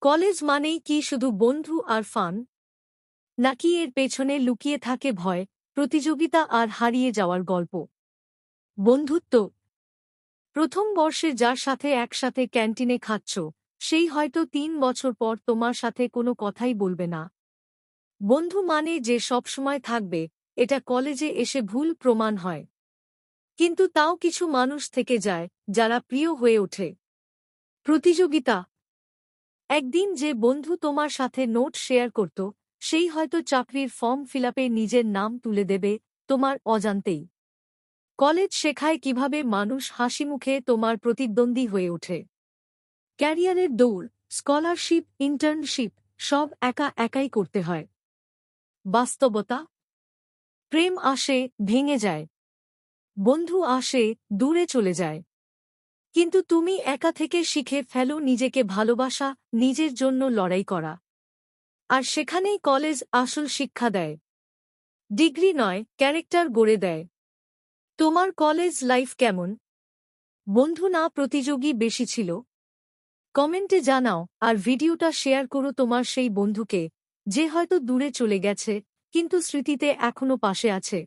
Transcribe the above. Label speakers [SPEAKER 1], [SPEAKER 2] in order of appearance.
[SPEAKER 1] College মানেই কি শুধু বন্ধু আর ফান? নাকি এর পেছনে লুকিয়ে থাকে ভয়, প্রতিযোগিতা আর হারিয়ে যাওয়ার গল্প? বন্ধুত্ব। প্রথম বর্ষে যার সাথে একসাথে ক্যান্টিনে খাচ্ছ, সেই হয়তো তিন বছর পর তোমার সাথে কোনো কথাই বলবে না। বন্ধু মানে যে সবসময় থাকবে, এটা কলেজে এসে ভুল প্রমাণ হয়। কিন্তু তাও কিছু মানুষ থেকে যায়, যারা প্রিয় হয়ে ওঠে। প্রতিযোগিতা। একদিন যে বন্ধু তোমার সাথে নোট শেয়ার করত, সেই হয়তো চাকরির ফর্ম ফিলাপে নিজের নাম তুলে দেবে তোমার অজান্তেই। কলেজ শেখায় কীভাবে মানুষ হাসিমুখে তোমার প্রতিদ্বন্দ্বী হয়ে ওঠে। ক্যারিয়ারের দৌড়, স্কলারশিপ, ইন্টার্নশিপ, সব একা একাই করতে হয়। বাস্তবতা? প্রেম আসে, ভেঙে যায়। বন্ধু আসে, দূরে চলে যায়। কিন্তু তুমি একা থেকে শিখে ফেলো নিজেকে ভালোবাসা, নিজের জন্য লড়াই করা। আর সেখানেই কলেজ আসল শিক্ষা দেয়। ডিগ্রি নয়, ক্যারেক্টার গড়ে দেয়। তোমার কলেজ লাইফ কেমন? বন্ধু না প্রতিযোগী বেশি ছিল? কমেন্টে জানাও, আর ভিডিওটা শেয়ার করো তোমার সেই বন্ধুকে, যে হয়তো দূরে চলে গেছে, কিন্তু স্মৃতিতে এখনও পাশে আছে।